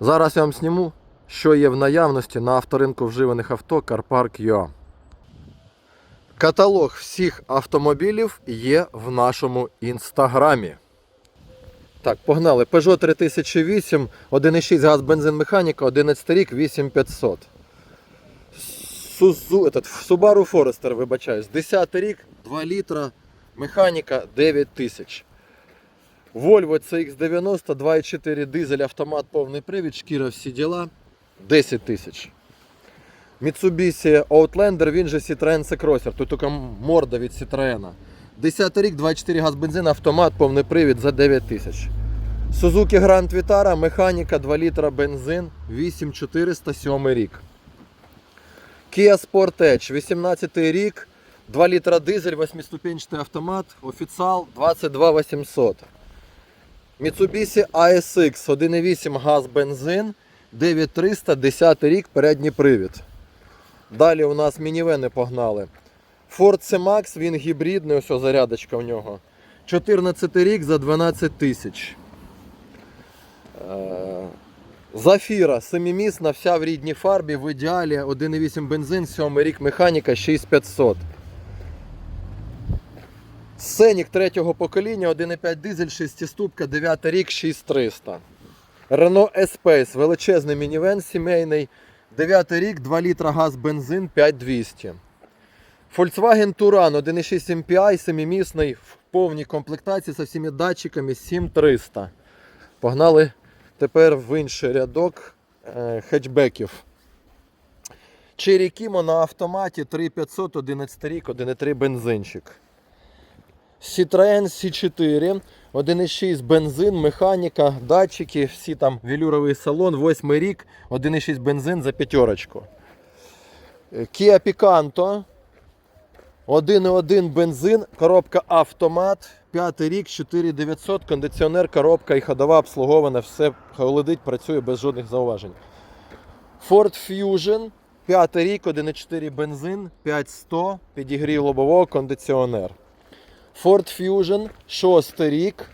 Зараз я вам сніму, що є в наявності на авторинку вживаних авто CarPark.ua. Каталог всіх автомобілів є в нашому інстаграмі. Так, погнали. Peugeot 3008, 1,6 газ бензин механіка, 11 рік, 8500. Сузу, этот, Subaru Forester, вибачаюсь, 10 рік, 2 літра, механіка 9000. Volvo CX90, 2,4 дизель, автомат, повний привід, шкіра, всі діла, 10 тисяч. Mitsubishi Outlander, він же Citroen C-Crosser, тут тільки морда від Citroen. 10 рік, 2,4 газ бензин, автомат, повний привід за 9 тисяч. Suzuki Grand Vitara, механіка, 2 літра бензин, 8407 рік. Kia Sportage, 18 рік, 2 літра дизель, 8-ступенчатий автомат, офіціал 22800. Mitsubishi ASX 1,8 газ бензин, 9300, 10 рік, передній привід. Далі у нас мінівени погнали. Ford C-Max, він гібридний, ось зарядочка в нього. 14 рік за 12 тисяч. Е, Зафіра, семимісна, вся в рідній фарбі, в ідеалі 1,8 бензин, 7 рік механіка 6500. Сенік третього покоління, 1,5 дизель, 6-ступка, 9 рік, 6300. Renault Espace, величезний мінівен сімейний, 9 рік, 2 літра газ бензин, 5200. Volkswagen Touran 1,6 MPI, семимісний, в повній комплектації з всіми датчиками 7300. Погнали тепер в інший рядок е, хетчбеків. Cherry Kimo на автоматі 3500, 11 рік, 1,3 бензинчик. Citroen C4, 1,6 бензин, механіка, датчики, всі там велюровий салон, 8 рік, 1,6 бензин за п'ятерочку. Е, Kia Picanto, 1,1 бензин, коробка автомат, 5 рік, 4900, кондиціонер, коробка і ходова обслугована, все холодить, працює без жодних зауважень. Ford Fusion, 5 рік, 1,4 бензин, 5100, підігрів лобового, кондиціонер. Ford Fusion, 6 рік.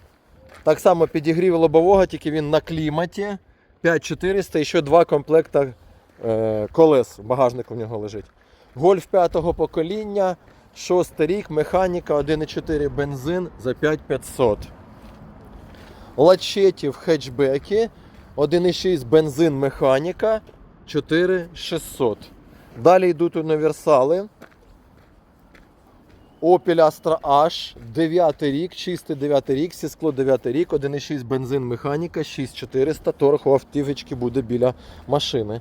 Так само підігрів лобового, тільки він на кліматі. 5400 і ще два комплекта е, колес. Багажник у нього лежить. Гольф 5-го покоління, 6 рік, механіка, 1,4 бензин за 5500. Лачетів хетчбеки, 1,6 бензин механіка, 4600. Далі йдуть універсали. Opel Astra H, 9 рік, чистий 9 рік, сіскло 9 рік, 1,6 бензин механіка, 6400, торг у автівочки буде біля машини.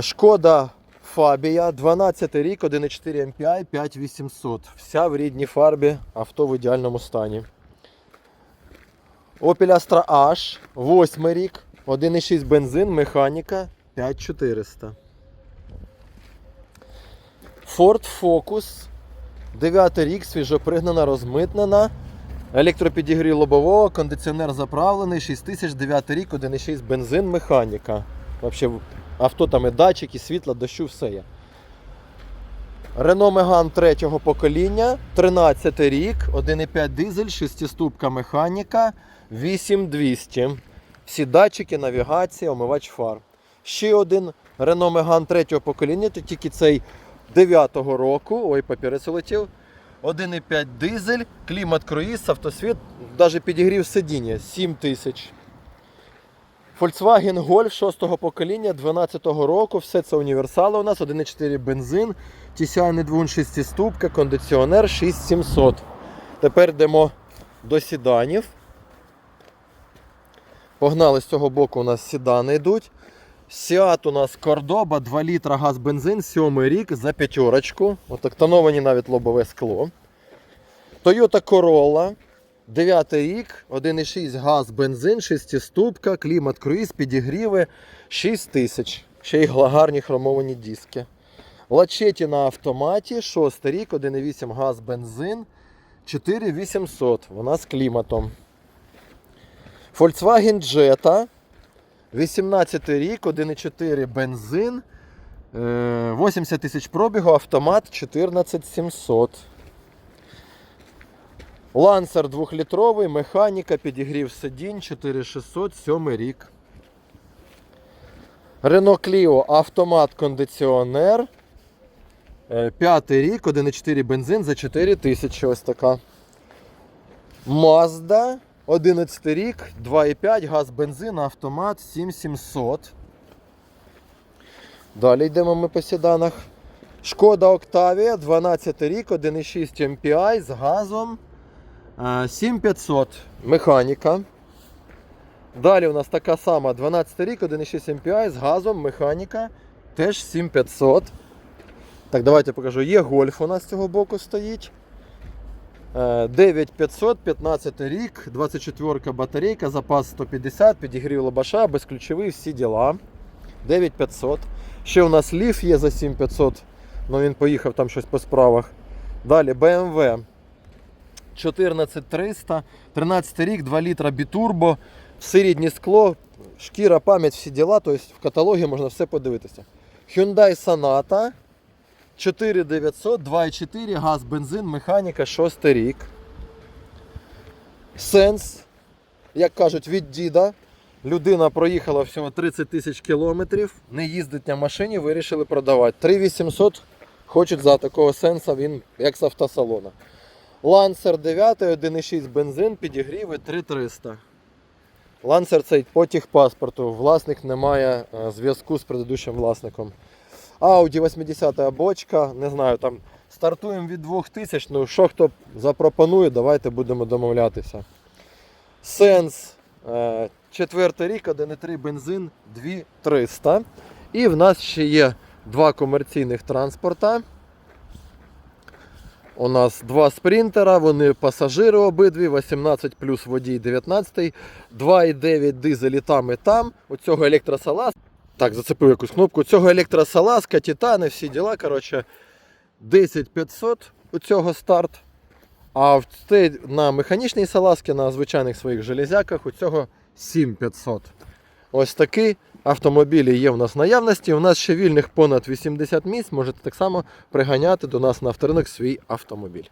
Шкода Фабія, 12 рік, 1,4 MPI, 5800. Вся в рідній фарбі, авто в ідеальному стані. Opel Astra H, 8 рік, 1,6 бензин, механіка, 5400. Ford Focus, 9 рік, свіжопригнана, розмитнена. Електропідігрів лобового, кондиціонер заправлений, 6000, 9 рік, 1,6 бензин, механіка. Вообще, авто там і датчики, світла, дощу, все є. Renault Megane третього покоління, 13 рік, 1,5 дизель, 6-ступка механіка, 8200. Всі датчики, навігація, омивач фар. Ще один Renault Megane третього покоління, то тільки цей 9-го року. Ой, папірець улетів. 1,5 дизель, клімат круїз, автосвіт, навіть підігрів сидіння 7 тисяч. Volkswagen Golf 6-го покоління 12-го року. Все це універсали у нас, 1,4 бензин, TCI двигун 6 ступка, кондиціонер 6700. Тепер йдемо до сіданів. Погнали з цього боку у нас сідани йдуть. Сіат у нас Кордоба, 2 літра газ бензин, 7 рік за п'ятерочку. Отак тоновані навіть лобове скло. Toyota Corolla, 9 рік, 1,6 газ бензин, 6 ступка, клімат круїз, підігріви, 6 тисяч. Ще й гарні хромовані диски. Лачеті на автоматі, 6 рік, 1,8 газ бензин, 4800. Вона з кліматом. Volkswagen Jetta, 18 рік, 1,4 бензин, е, 80 тисяч пробігу, автомат 14700. Лансер 2-літровий, механіка, підігрів сидінь, 4600, 7 рік. Renault Clio автомат кондиціонер. Е, П'ятий рік, 1,4 бензин за 4 тисячі. Ось така. Mazda, 11 рік, 2,5, газ бензин, автомат 7700. Далі йдемо ми по седанах. Шкода Octavia, 12 рік, 1,6 MPI з газом. е, 7500 механіка. Далі у нас така сама 12 рік, 1,6 MPI з газом, механіка, теж 7500. Так, давайте покажу. Є гольф у нас з цього боку стоїть. Е, 9500, 15 рік, 24 батарейка, запас 150, підігрів лобаша, безключовий, всі діла. 9500. Ще у нас ліф є за 7500, але він поїхав там щось по справах. Далі BMW 14300, 13 рік, 2 літра бітурбо, всередні скло, шкіра, пам'ять, всі діла, тобто в каталогі можна все подивитися. Hyundai Sonata 4900, 2,4, газ, бензин, механіка, 6 рік. Сенс, як кажуть, від діда. Людина проїхала всього 30 тисяч кілометрів, не їздить на машині, вирішили продавати. 3800 хочуть за такого сенса, він як з автосалона. Lancer 9, 1,6 бензин, підігріви 3300. Lancer цей по техпаспорту. Власник не має е, зв'язку з предыдущим власником. Audi 80 бочка, не знаю, там стартуємо від 2000, ну що хто запропонує, давайте будемо домовлятися. Сенс, е, четвертий рік, 1,3 бензин 2300. І в нас ще є два комерційних транспорта. У нас два спринтера, вони пасажири обидві, 18 плюс водій 19, 2,9 дизелі там і там. У цього електросалаз. Так, зацепив якусь кнопку. Цього електросалазка, титани, всі діла. Коротше, 10500 у цього старт. А на механічній салазці, на звичайних своїх железяках, у цього 7500. Ось такі автомобілі є в нас в наявності. У нас ще вільних понад 80 місць. Можете так само приганяти до нас на авторинок свій автомобіль.